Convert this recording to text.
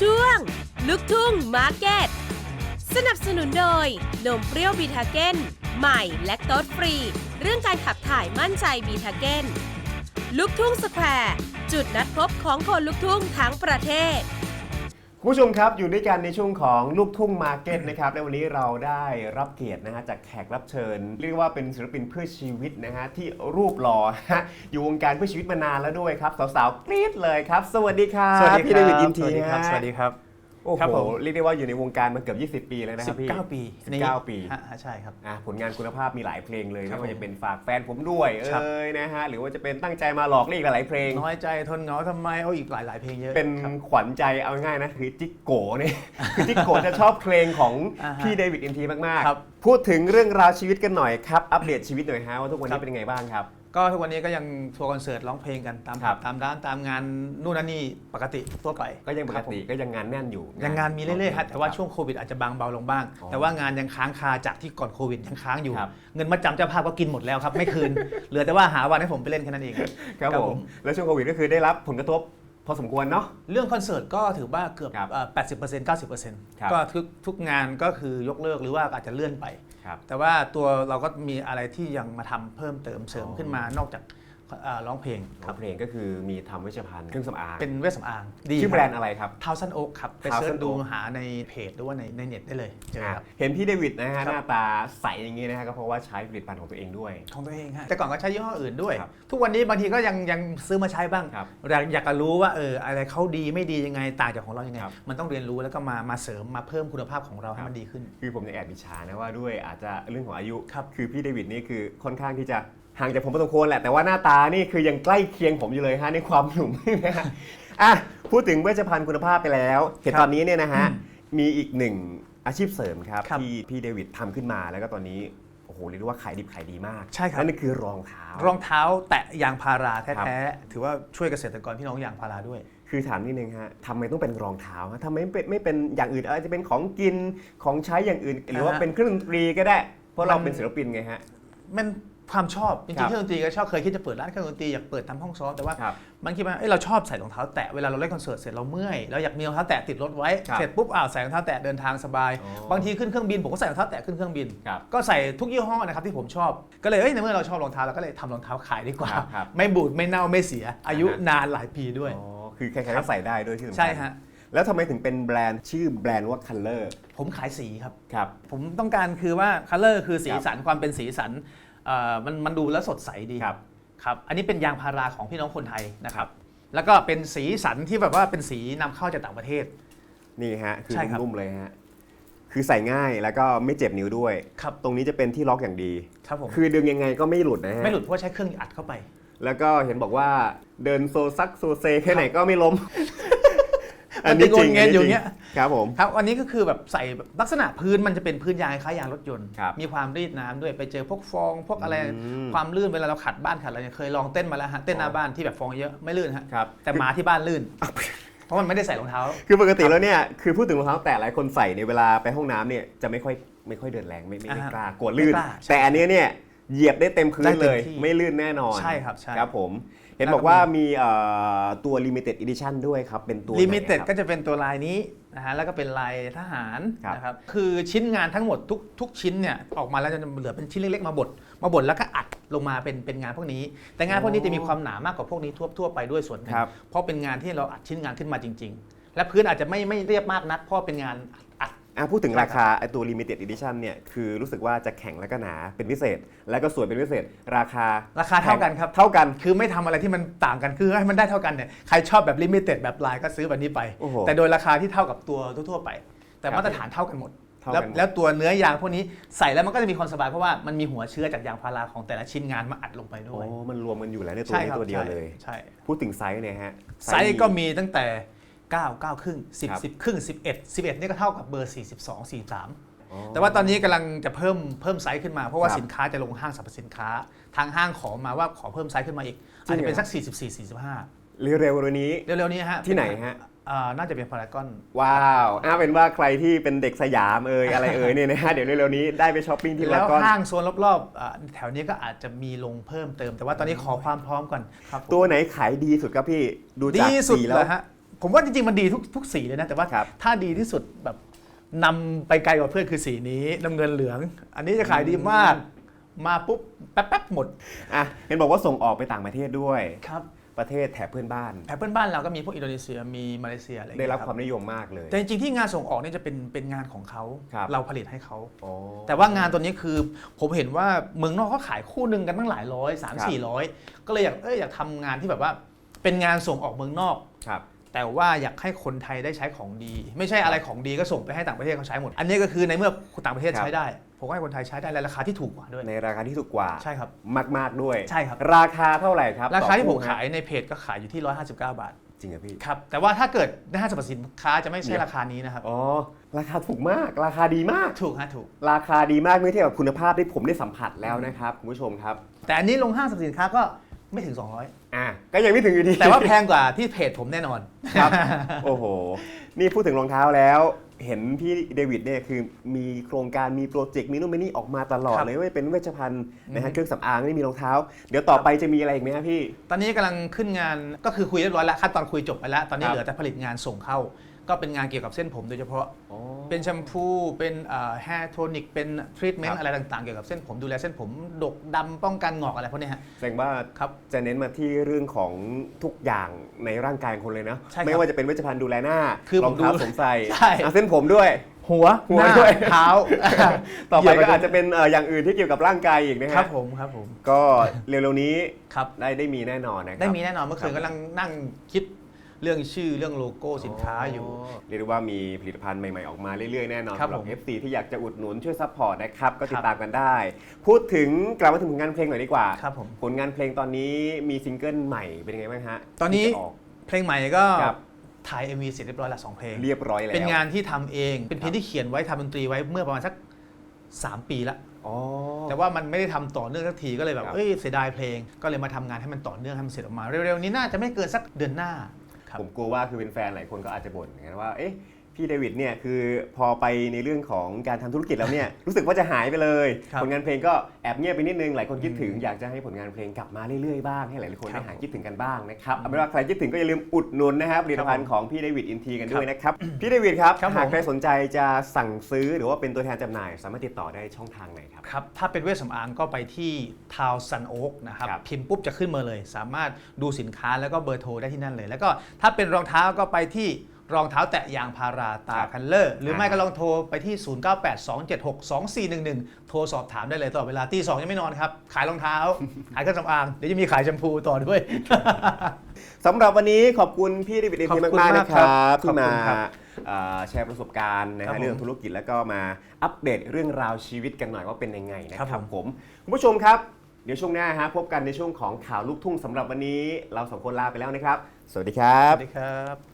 ช่วงลูกทุ่งมาร์เก็ต สนับสนุนโดย นมเปรี้ยวบีทาเก้นใหม่และโต๊ดฟรี เรื่องการขับถ่ายมั่นใจบีทาเก้นลูกทุ่งสแควร์ จุดนัดพบของคนลูกทุ่งทั้งประเทศ คุณผู้ชมครับอยู่ด้วยกันในช่วงของลูกทุ่งมาร์เก็ตนะครับและวันนี้เราได้รับเกียรตินะฮะจากแขกรับเชิญ เรียกว่าเป็นศิลปินเพื่อชีวิตนะฮะที่รูปหล่อฮะอยู่วงการเพื่อชีวิตมานานแล้วด้วยครับสาวๆกรี๊ดเลยครับ สวัสดีครับสวัสดีพี่เดวิดยิมทีสวัสดีครับฮะสวัสดีครับ โอ้โหครับผม เรียกได้ว่าอยู่ในวงการมาเกือบ 20 ปีแล้วนะครับพี่19ปี19 ปี ฮะฮะใช่ครับ อะผลงานคุณภาพมีหลายเพลงเลยครัไม่บว่าจะเป็นฝากแฟนผมด้วยครับ เอ้ยนะฮะหรือว่าจะเป็นตั้งใจมาหลอกนี่อีกหลายๆเพลง น้อยใจทนเหงาทำไมเอาอีกหลาย ๆ เพลงเยอะ เป็นครับขวัญใจเอาง่ายๆนะคือจิกโกเนี่ย คือจิกโกจะชอบเพลงของอ่าฮะพี่เดวิดอินทีมากครับ ๆ พูดถึงเรื่องราวชีวิตกันหน่อยครับ อัปเดตชีวิตหน่อยฮะว่าทุกวันครันี้บเป็นยังไงบ้างครับ ก็ทุกวันนี้ก็ยังทัวร์คอนเสิร์ตร้องเพลงกันตามครัผับบตามร้านตามงานนู่นนั่นนี่ปกติทั่วไปก็ยังปคกรับผม ติก็ยังงานแน่นอยู่ยังงานมีเรื่อยๆครับแต่ว่าครับช่วงโควิดอาจจะบางเบาลงบ้างอ๋อแต่ว่างานยังค้างคาจากที่ก่อนโควิดยังค้างอยู่ ครับ เงินมาจำเจ้าภาพก็กินหมดแล้วครับ ไม่คืน เหลือแต่ว่าหาวันให้ผมไปเล่นแค่นั้นเอง ครับครับผผมมแล้วช่วงโควิดก็คือได้รับผลกระทบพ อสมควรเนาะ เรื่องคอนเสิร์ตก็ถือว่าเกือบครับเอ่อ80%ครับ90%ก็ทุกทุกงานก็คือยกเลิกหรือว่าอาจจะเลื่อนไป ครับแต่ว่าตัวเราก็มีอะไรที่ยังมาทำเพิ่มเติมเสริมอ๋อขึ้นมานอกจากเอ่อ ร้องเพลงครับเพลงก็คือมีทำเวชภัณฑ์เครื่องสำอางเป็นเวชสำอางดีชื่อแบรนด์อะไรครับ ทาวซันโอ๊กครับไป Thousand เสิร์ชดู Oak หาในเพจหรือว่าในในเน็ตได้เลยเจอครับ เห็นพี่เดวิดนะฮะครับ หน้าตาใสอย่างนี้นะฮะก็เพราะว่าใช้ผลิตภัณฑ์ของตัวเองด้วย ของตัวเองฮะแต่ก่อนก็ใช้ยี่ห้ออื่นด้วย ครับทุกวันนี้บางทีก็ยังยังซื้อมาใช้บ้าง ครับอยากอยากจะรู้ว่าเอออะไรเขาดีไม่ดียังไงต่างจากของเรายังไง ครับมันต้องเรียนรู้แล้วก็มามาเสริมมาเพิ่มคุณภาพของเราให้มันดีขึ้น คือผมยังแอบอิจฉานะว่าด้วยอาจจะเรื่องของอายุ ครับ คือพี่เดวิดนี่คือค่อนข้างที่จะ ห่างจากผมพอสมควรแหละ แต่ว่าหน้าตานี่คือยังใกล้เคียงผมอยู่เลยฮะในความหนุ่มนะฮะอะพูดถึงเวชภัณฑ์คุณภาพไปแล้วเห็นครับตอนนี้เนี่ยนะฮะอืมมีอีกหนึ่งอาชีพเสริมครับครับที่พี่เดวิดทำขึ้นมาแล้วก็ตอนนี้โอ้โหเรียกได้ว่าขายดิบขายดีมากใช่ครับนั่นคือรองเท้า รองเท้าแตะยางพาราครับแท้ๆถือว่าช่วยเกษตรกรพี่น้องยางพาราด้วย คือถามนิดนึงฮะทำไมต้องเป็นรองเท้าฮะทำไมไม่เป็นไม่เป็นอย่างอื่นอาจจะเป็นของกินของใช้อย่างอื่น หรือว่าอ่าฮะเป็นเครื่องดนตรีก็ได้ เพราะเรามันเป็นศิลปินไงฮะมัน ความชอบจครัริงบๆเครื่องดนตรีก็ชอบเคยคิดจะเปิดร้านเครื่องดนตรีอยากเปิดทำห้องซ้อมแต่ว่าครับบางทีมันเอ้ยเราชอบใส่รองเท้าแตะเวลาเราเล่นคอนเสิร์ตเสร็จเราเมื่อยเราอยากมีรองเท้าแตะติดรถไว้ครับเสร็จปุ๊บอ้าวใส่รองเท้าแตะเดินทางสบาย อ๋อบางทีขึ้นเครื่องบินผมก็ใส่รองเท้าแตะขึ้นเครื่องบิน ครับก็ใส่ทุกยี่ห้อนะครับที่ผมชอบก็เลยเอ้ยในเมื่อเราชอบรองเท้าเราก็เลยทำรองเท้าขายดีกว่า ครับครับ ไม่บูดไม่เน่าไม่เสีย อายุอ่าฮะนานหลายปีด้วย อ๋อคือใครๆก็ใส่ได้ด้วยที่สำคัญใช่ฮะแล้วทำไมถึงเป็นแบรนด์ชื่อแบรนด์ว่า Color ผมขายสีครับ ครับ ผมต้องการคือว่าคัลเลอร์คือสีสันความเป็นสีสันเอ่อ มันมันดูแล้วสดใสดีครับครับ อันนี้เป็นยางพาราของพี่น้องคนไทยนะครับ แล้วก็เป็นสีสันที่แบบว่าเป็นสีนำเข้าจากต่างประเทศ นี่ฮะ คือใช่ครับ นุ่มๆเลยฮะ คือใส่ง่ายแล้วก็ไม่เจ็บนิ้วด้วย ครับตรงนี้จะเป็นที่ล็อกอย่างดี ครับผมคือดึงยังไงก็ไม่หลุดนะฮะ ไม่หลุดเพราะว่าใช้เครื่องอัดเข้าไป แล้วก็เห็นบอกว่าเดินโซซักโซเซแค่ไหนก็ไม่ล้ม มันจะงนเงนอยู่เงี้ยครับผมครับอันนี้ก็คือแบบใส่แบบลักษณะพื้นมันจะเป็นพื้นยางคล้ายยางรถยนต์ครับมีความรีดน้ำด้วยไปเจอพวกฟองพวกอะไรอืมความลื่นเวลาเราขัดบ้านขัดอะไรเนี่ยเคยลองเต้นมาแล้วฮะเต้นหน้าบ้านที่แบบฟองเยอะไม่ลื่นฮะครับแต่หมาที่บ้านลื่นเพราะมันไม่ได้ใส่รองเท้า คือปกติแล้วเนี่ย คือพูดถึงรองเท้าแตะหลายคนใส่ในยเวลาไปห้องน้ำเนี่ยจะไม่ค่อยไม่ค่อยเดินแรงไม่ไม่ไม่อ่าฮะกล้ากลัวลื่นไม่กล้าใช่แต่อันเนี้ยเนี่ย เหยียบได้เต็มพื้นได้เต็มเลยที่ไม่ลื่นแน่นอนใช่ครับใช่ครับผม เห็นแล้วก็บอกว่ามีเอ่อตัว limited edition ด้วยครับ เป็นตัวลิมิเต็ดไหนครับก็จะเป็นตัวลายนี้นะฮะแล้วก็เป็นลายทหารครับ นะครับคือชิ้นงานทั้งหมดทุกทุกชิ้นเนี่ยออกมาแล้วจะเหลือเป็นชิ้นเล็กๆมาบดมาบดแล้วก็อัดลงมาเป็นเป็นงานพวกนี้ แต่งานพวกนี้จะมีความหนามากกว่าพวกนี้ทั่วทั่วไปด้วยส่วนหนึ่งครับ เพราะเป็นงานที่เราอัดชิ้นงานขึ้นมาจริง ๆ และพื้นอาจจะไม่ไม่เรียบมากนักเพราะเป็นงานอัด อะพูดถึงใช่ครัราบคาไอตัว limited edition เนี่ยคือรู้สึกว่าจะแข็งแล้วก็หนาเป็นพิเศษ แล้วก็สวยเป็นพิเศษ ราคาราคาเท่ากันครับ เท่ากันคือไม่ทำอะไรที่มันต่างกันคือให้มันได้เท่ากันเนี่ยใครชอบแบบลิมิเต็ดแบบลายก็ซื้อแบบนี้ไป โอ้โหแต่โดยราคาที่เท่ากับตัวทั่วๆไป แต่ครับมาตรฐานเท่ากันหมด เท่าแล้วกันหมด แล้วตัวเนื้อยางพวกนี้ใส่แล้วมันก็จะมีความสบายเพราะว่ามันมีหัวเชื้อจากยางพาราของแต่ละชิ้นงานมาอัดลงไปด้โอ้วยมันรวมกันอยู่แล้วในตัวใช่นี้ครับตัวเดียวใช่เลย ใช่ พูดถึงไซส์เนี่ยฮะ ไซส์ก็มีตั้งแต่ 9 9 ครึ่ง ครับ 10 10 ครึ่ง 11 11 นี่ก็เท่ากับเบอร์ 42 43อ๋อแต่ว่าตอนนี้กำลังจะเพิ่มเพิ่มไซส์ขึ้นมา เพราะว่าครับสินค้าจะลงห้างสรรพสินค้า ทางห้างขอมาว่าขอเพิ่มไซส์ขึ้นมาอีกจริอาจงเหรอจะเป็นสัก 44 45เร็วๆวันนี้เร็วๆนี้ฮะที่ไหนฮะ อ่าน่าจะเป็นพารากอน ว้าวอ่าเป็นว่าใครที่เป็นเด็กสยามเอ่ยอะไรเอ่ยเนี่ยนะฮะ เดี๋ยวเร็วๆนี้ได้ไปช้อปปิ้งที่แล้ลาวกอนห้างโซนรอบๆอ่าแถวนี้ก็อาจจะมีลงเพิ่มเติม แต่ว่าตอนนี้ขอความพร้อมก่อนครับผมตัวไหนขายดีสุดครับพี่ ดูจากดีสุดสีเลแล้วยฮะ ผมว่าจริงๆมันดีทุกทุกสีเลยนะ แต่ว่าครับถ้าดีที่สุดแบบนำไปไกลกว่าเพื่อนคือสีนี้น้ำเงินเหลือง อันนี้จะขายดีมากมาปุ๊บแป๊บๆหมดอะเห็นบอกว่าส่งออกไปต่างประเทศด้วยครับประเทศแถบเพื่อนบ้านแถบเพื่อนบ้านเราก็มีพวกอินโดนีเซียมีมาเลเซียอะไรอย่งได้เงี้ยรับความนิยมมากเลย แต่จริงๆที่งานส่งออกเนี่ยจะเป็นเป็นงานของเขาครับเราผลิตให้เขาอ๋อแต่ว่างานตัวนี้คือผมเห็นว่าเมืองนอกเขาขายคู่หนึ่งกันตั้งหลายร้อยสามครับสี่ร้อยก็เลยอยากเอออยากทำงานที่แบบว่าเป็นงานส่งออกเมืองนอกครับ แต่ว่าอยากให้คนไทยได้ใช้ของดี ไม่ใช่อะไรของดีก็ส่งไปให้ต่างประเทศเขาใช้หมด อันนี้ก็คือในเมื่อต่างประเทศครับใช้ได้ ผมก็ให้คนไทยใช้ได้ในราคาที่ถูกกว่าด้วย ในราคาที่ถูกกว่าใช่ครับ มาก ๆ ด้วยใช่ครับ ราคาเท่าไหร่ครับราคาที่ผมต่อขายในเพจก็ขายอยู่ที่ 159 บาท จริงเหรอพี่ครับแต่ว่าถ้าเกิดในห้างสรรพสินค้าจะไม่ใช่เดี๋ยวราคานี้นะครับอ๋อราคาถูกมาก ราคาดีมาก ถูกฮะถูก ราคาดีมากเมื่อเทียบกับคุณภาพที่ผมได้สัมผัสแล้วนะครับคุณผู้ชมครับ แต่อันนี้ลงห้างสรรพสินค้าก็ไม่ถึง อะก็ยังไม่ถึงอยู่ดี200แต่ว่าแพงกว่าที่เพจผมแน่นอนครับโอ้โห นี่พูดถึงรองเท้าแล้ว เห็นพี่เดวิดเนี่ยคือมีโครงการมีโปรเจกต์มีนู่นมีนี่ออกมาตลอดครับเลยไม่ว่าเป็นเวชภัณฑ์นะอืฮะอฮึเครื่องสำอางนี่มีรองเท้า เดี๋ยวต่อไปจะมีอะไรอีกไหมครับพี่ ตอนนี้กำลังขึ้นงานก็คือคุยเรียบร้อยแล้วขั้นตอนคุยจบไปแล้ว ตอนนี้ครับเหลือแต่ผลิตงานส่งเข้า ก็เป็นงานเกี่ยวกับเส้นผมโดยเฉพาะ อ๋อ เป็นแชมพู เป็นแฮร์โทนิก เป็นทรีทเมนครับต์อะไรต่างๆ เกี่ยวกับเส้นผมดูแลเส้นผม ดกดำป้องกันงอกอะไรพวกเนี้ยฮะ แสดงว่าครับ จะเน้นมาที่เรื่องของทุกอย่างในร่างกายของคนเลยนะ ใช่ครับไม่ว่าจะเป็นเวชภัณฑ์ดูแลหน้าคือผมรองเท้าดูสวมใส่ใช่อะเส้นผมด้วย หัวหัวหน้าด้วย เท้า ต่อไปเหยียบก็อาจจะเป็นเอ่ออย่างอื่นที่เกี่ยวกับร่างกายอีกนะคฮะรับผมครับผมก็เร็วๆนี้ครับ ได้ได้มีแน่นอนนะครับ ได้มีแน่นอนเมื่อคืนครับกำลังนั่งคิด เรื่องชื่อเรื่องโลโก้สินค้าอยู่ เรียกได้ว่ามีผลิตภัณฑ์ใหม่ๆ ออกมาเรื่อยๆ แน่นอนครับสำหรับผม FC ที่อยากจะอุดหนุนช่วยซัพพอร์ตนะครับ ก็ติคดรับตามกันได้ พูดถึงกลับมาถึงผลงานเพลงหน่อยดีกว่า ครับผม ผลงานเพลงตอนนี้มีซิงเกิลใหม่เป็นยังไงบ้างฮะตอนนี้ ที่จะออกเพลงใหม่ก็ครับ ถ่าย MV เสร็จเรียบร้อยละสองเพลง เรียบร้อยแล้วเป็นงานที่ทำเองเป็นเพลครังบที่เขียนไว้ทำดนตรีไว้เมื่อประมาณสัก 3 ปีละ อ๋อ แต่ว่ามันไม่ได้ทำต่อเนื่องสักทีก็เลยแบบครับเอ้ยเสียดายเพลงก็เลยมาทำงานให้มันต่อเนื่องให้มันเสร็จออกมา เร็วๆนี้น่าจะไม่เกินสักเดือนหน้าครับ ผมกลัวว่าคือเป็นแฟนหลายคนก็อาจจะบ่นเหมือนกันว่าเอ๊ะ พี่เดวิดเนี่ยคือพอไปในเรื่องของการทำธุรกิจแล้วเนี่ยรู้สึกว่าจะหายไปเลยครับผลงานเพลงก็แอบเงียบไปนิดนึงหลายคนคิดถึงอืมอยากจะให้ผลงานเพลงกลับมาเรื่อยๆบ้างให้หลายๆคนครัได้บหายคิดถึงกันบ้างนะครับอืมเอาเป็นว่าใครคิดถึงก็อย่าลืมอุดหนุนนะครับผลิตภัณฑ์ครับผมของพี่เดวิดอินทีกันด้วยครับนะครับพี่เดวิดครับครับผมหากใครสนใจจะสั่งซื้อหรือว่าเป็นตัวแทนจำหน่าย สามารถติดต่อได้ช่องทางไหนครับครับถ้าเป็นเวชสำอางก็ไปที่ทาวซันโอ๊กนะครับครับพิมพ์ปุ๊บจะขึ้นมาเลย สามารถดูสินค้าแล้วก็เบอร์โทรได้ที่นั่นเลย แล้วก็ถ้าเป็นรองเท้าก็ไปที่ รองเท้าแตะยางพาราตาครับคันเลอร์ หรือไม่อ่าก็ลองโทรไปที่ 0982762411 โทรสอบถามได้เลยตลอดเวลาตีสองยังไม่นอนครับ ขายรองเท้า ขายเครื่องสำอาง เดี๋ยวจะมีขายแชมพูต่อด้วย สำหรับวันนี้ขอบคุณพี่เดวิดอินขอทีบคุณมากๆมากนะคครัรับบขอบที่คุณมาครับเอ่อแชร์ประสบการณ์นะครัฮะบผมเรื่องธุรกิจแล้วก็มาอัปเดตเรื่องราวชีวิตกันหน่อยว่าเป็นยังไงนะคครัรับบผมผม คุณผู้ชมครับ เดี๋ยวช่วงหน้าฮะพบกันในช่วงของข่าวลูกทุ่งสำหรับวันนี้เราสองคนลาไปแล้วนะครับ สวัสดีครัสบ วัสดีครับ